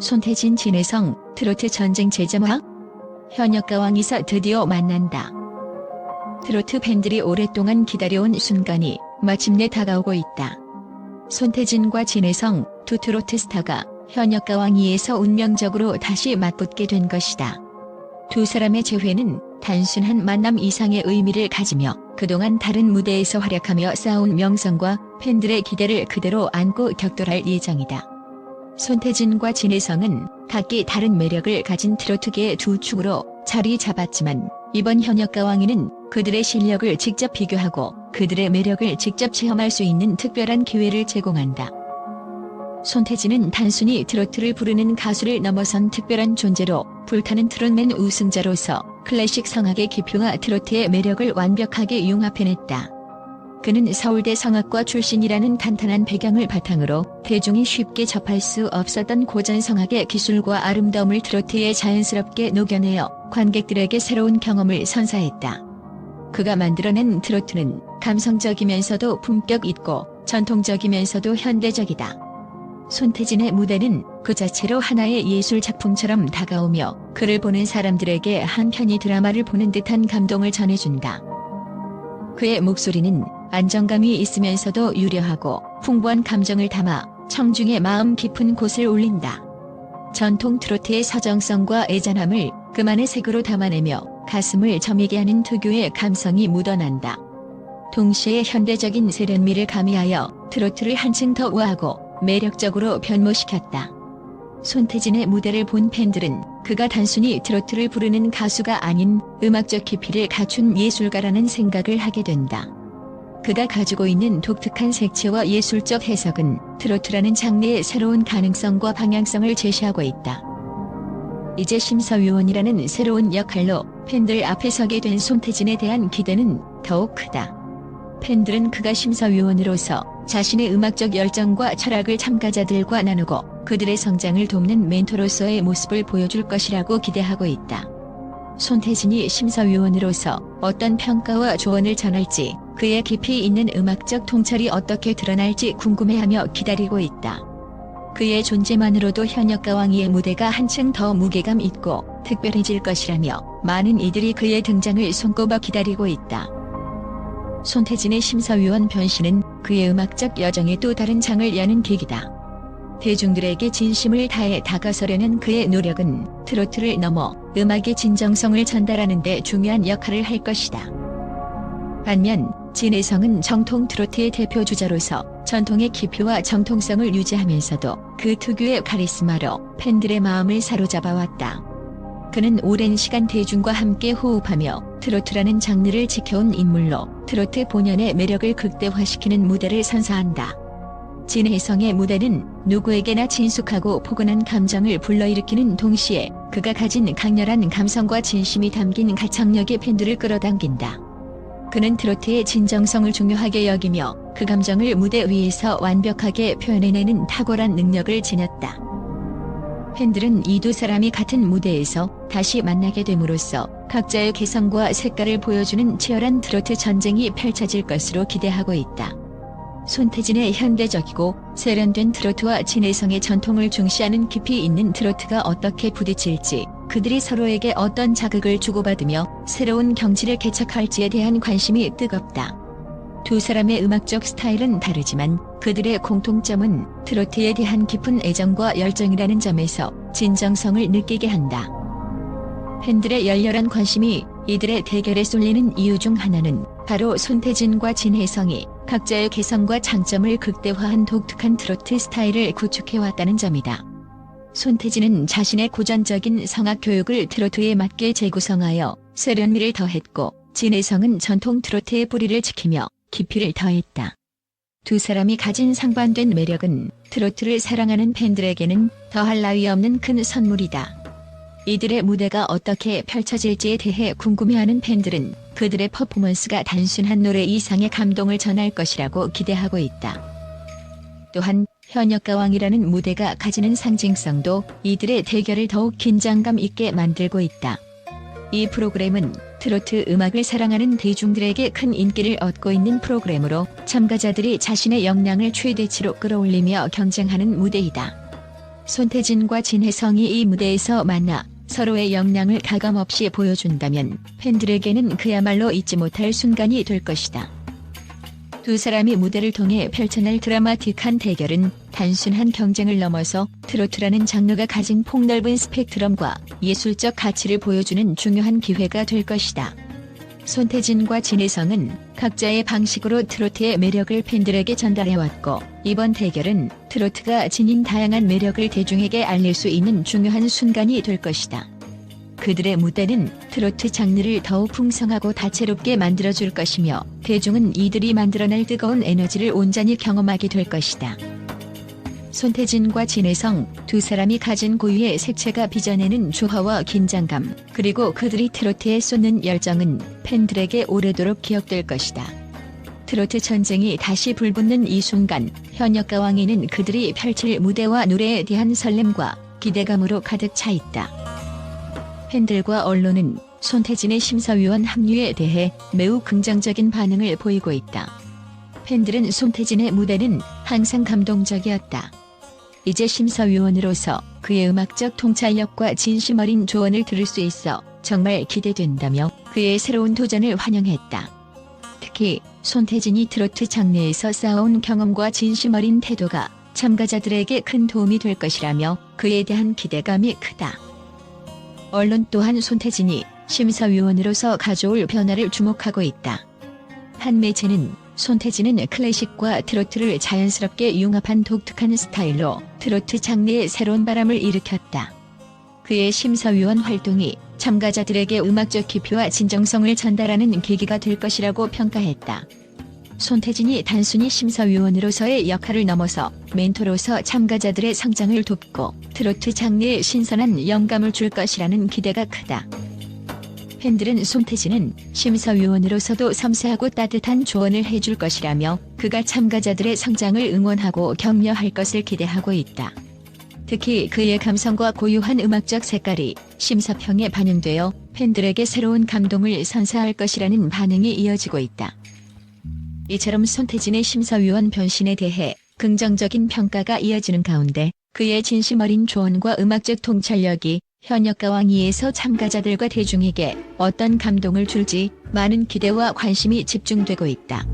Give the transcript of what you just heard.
손태진 진혜성 트로트 전쟁 제자막 현역과 왕이서 드디어 만난다. 트로트 팬들이 오랫동안 기다려온 순간이 마침내 다가오고 있다. 손태진과 진혜성 두 트로트 스타가 현역과 왕이에서 운명적으로 다시 맞붙게 된 것이다. 두 사람의 재회는 단순한 만남 이상의 의미를 가지며 그동안 다른 무대에서 활약하며 쌓아온 명성과 팬들의 기대를 그대로 안고 격돌할 예정이다. 손태진과 진혜성은 각기 다른 매력을 가진 트로트계의 두 축으로 자리 잡았지만 이번 현역 가 왕이는 그들의 실력을 직접 비교하고 그들의 매력을 직접 체험할 수 있는 특별한 기회를 제공한다. 손태진은 단순히 트로트를 부르는 가수를 넘어선 특별한 존재로 불타는 트롯맨 우승자로서 클래식 성악의 기표와 트로트의 매력을 완벽하게 융합해냈다. 그는 서울대 성악과 출신이라는 탄탄한 배경을 바탕으로 대중이 쉽게 접할 수 없었던 고전 성악의 기술과 아름다움을 트로트에 자연스럽게 녹여내어 관객들에게 새로운 경험을 선사했다. 그가 만들어낸 트로트는 감성적이면서도 품격 있고 전통적이면서도 현대적이다. 손태진의 무대는 그 자체로 하나의 예술 작품처럼 다가오며 그를 보는 사람들에게 한편이 드라마를 보는 듯한 감동을 전해준다. 그의 목소리는 안정감이 있으면서도 유려하고 풍부한 감정을 담아 청중의 마음 깊은 곳을 울린다. 전통 트로트의 서정성과 애잔함을 그만의 색으로 담아내며 가슴을 저미게 하는 특유의 감성이 묻어난다. 동시에 현대적인 세련미를 가미하여 트로트를 한층 더 우아하고 매력적으로 변모시켰다. 손태진의 무대를 본 팬들은 그가 단순히 트로트를 부르는 가수가 아닌 음악적 깊이를 갖춘 예술가라는 생각을 하게 된다. 그가 가지고 있는 독특한 색채와 예술적 해석은 트로트라는 장르의 새로운 가능성과 방향성을 제시하고 있다. 이제 심사위원이라는 새로운 역할로 팬들 앞에 서게 된 손태진에 대한 기대는 더욱 크다. 팬들은 그가 심사위원으로서 자신의 음악적 열정과 철학을 참가자들과 나누고 그들의 성장을 돕는 멘토로서의 모습을 보여줄 것이라고 기대하고 있다. 손태진이 심사위원으로서 어떤 평가와 조언을 전할지 그의 깊이 있는 음악적 통찰이 어떻게 드러날지 궁금해하며 기다리고 있다. 그의 존재만으로도 현역 가 왕이의 무대가 한층 더 무게감 있고 특별해질 것이라며 많은 이들이 그의 등장을 손꼽아 기다리고 있다. 손태진의 심사위원 변신은 그의 음악적 여정의 또 다른 장을 여는 계기다. 대중들에게 진심을 다해 다가서려는 그의 노력은 트로트를 넘어 음악의 진정성을 전달하는 데 중요한 역할을 할 것이다. 반면 진혜성은 정통 트로트의 대표 주자로서 전통의 깊이와 정통성을 유지하면서도 그 특유의 카리스마로 팬들의 마음을 사로잡아 왔다. 그는 오랜 시간 대중과 함께 호흡하며 트로트라는 장르를 지켜온 인물로 트로트 본연의 매력을 극대화시키는 무대를 선사한다. 진혜성의 무대는 누구에게나 친숙하고 포근한 감정을 불러일으키는 동시에 그가 가진 강렬한 감성과 진심이 담긴 가창력의 팬들을 끌어당긴다. 그는 트로트의 진정성을 중요하게 여기며 그 감정을 무대 위에서 완벽하게 표현해내는 탁월한 능력을 지녔다. 팬들은 이 두 사람이 같은 무대에서 다시 만나게 됨으로써 각자의 개성과 색깔을 보여주는 치열한 트로트 전쟁이 펼쳐질 것으로 기대하고 있다. 손태진의 현대적이고 세련된 트로트와 진혜성의 전통을 중시하는 깊이 있는 트로트가 어떻게 부딪힐지 그들이 서로에게 어떤 자극을 주고받으며 새로운 경지를 개척할지에 대한 관심이 뜨겁다. 두 사람의 음악적 스타일은 다르지만 그들의 공통점은 트로트에 대한 깊은 애정과 열정이라는 점에서 진정성을 느끼게 한다. 팬들의 열렬한 관심이 이들의 대결에 쏠리는 이유 중 하나는 바로 손태진과 진혜성이 각자의 개성과 장점을 극대화한 독특한 트로트 스타일을 구축해왔다는 점이다. 손태진은 자신의 고전적인 성악 교육을 트로트에 맞게 재구성하여 세련미를 더했고 진혜성은 전통 트로트의 뿌리를 지키며 깊이를 더했다. 두 사람이 가진 상반된 매력은 트로트를 사랑하는 팬들에게는 더할 나위 없는 큰 선물이다. 이들의 무대가 어떻게 펼쳐질지에 대해 궁금해하는 팬들은 그들의 퍼포먼스가 단순한 노래 이상의 감동을 전할 것이라고 기대하고 있다. 또한 현역가왕이라는 무대가 가지는 상징성도 이들의 대결을 더욱 긴장감 있게 만들고 있다. 이 프로그램은 트로트 음악을 사랑하는 대중들에게 큰 인기를 얻고 있는 프로그램으로 참가자들이 자신의 역량을 최대치로 끌어올리며 경쟁하는 무대이다. 손태진과 진혜성이 이 무대에서 만나 서로의 역량을 가감없이 보여준다면 팬들에게는 그야말로 잊지 못할 순간이 될 것이다. 두 사람이 무대를 통해 펼쳐낼 드라마틱한 대결은 단순한 경쟁을 넘어서 트로트라는 장르가 가진 폭넓은 스펙트럼과 예술적 가치를 보여주는 중요한 기회가 될 것이다. 손태진과 진혜성은 각자의 방식으로 트로트의 매력을 팬들에게 전달해왔고 이번 대결은 트로트가 지닌 다양한 매력을 대중에게 알릴 수 있는 중요한 순간이 될 것이다. 그들의 무대는 트로트 장르를 더욱 풍성하고 다채롭게 만들어줄 것이며 대중은 이들이 만들어낼 뜨거운 에너지를 온전히 경험하게 될 것이다. 손태진과 진혜성 두 사람이 가진 고유의 색채가 빚어내는 조화와 긴장감 그리고 그들이 트로트에 쏟는 열정은 팬들에게 오래도록 기억될 것이다. 트로트 전쟁이 다시 불붙는 이 순간 현역 가 왕에는 그들이 펼칠 무대와 노래에 대한 설렘과 기대감으로 가득 차 있다. 팬들과 언론은 손태진의 심사위원 합류에 대해 매우 긍정적인 반응을 보이고 있다. 팬들은 손태진의 무대는 항상 감동적이었다. 이제 심사위원으로서 그의 음악적 통찰력과 진심 어린 조언을 들을 수 있어 정말 기대된다며 그의 새로운 도전을 환영했다. 특히 손태진이 트로트 장르에서 쌓아온 경험과 진심 어린 태도가 참가자들에게 큰 도움이 될 것이라며 그에 대한 기대감이 크다. 언론 또한 손태진이 심사위원으로서 가져올 변화를 주목하고 있다. 한 매체는 손태진은 클래식과 트로트를 자연스럽게 융합한 독특한 스타일로 트로트 장르에 새로운 바람을 일으켰다. 그의 심사위원 활동이 참가자들에게 음악적 깊이와 진정성을 전달하는 계기가 될 것이라고 평가했다. 손태진이 단순히 심사위원으로서의 역할을 넘어서 멘토로서 참가자들의 성장을 돕고 트로트 장르에 신선한 영감을 줄 것이라는 기대가 크다. 팬들은 손태진은 심사위원으로서도 섬세하고 따뜻한 조언을 해줄 것이라며 그가 참가자들의 성장을 응원하고 격려할 것을 기대하고 있다. 특히 그의 감성과 고유한 음악적 색깔이 심사평에 반영되어 팬들에게 새로운 감동을 선사할 것이라는 반응이 이어지고 있다. 이처럼 손태진의 심사위원 변신에 대해 긍정적인 평가가 이어지는 가운데 그의 진심 어린 조언과 음악적 통찰력이 현역가 왕위에서 참가자들과 대중에게 어떤 감동을 줄지 많은 기대와 관심이 집중되고 있다.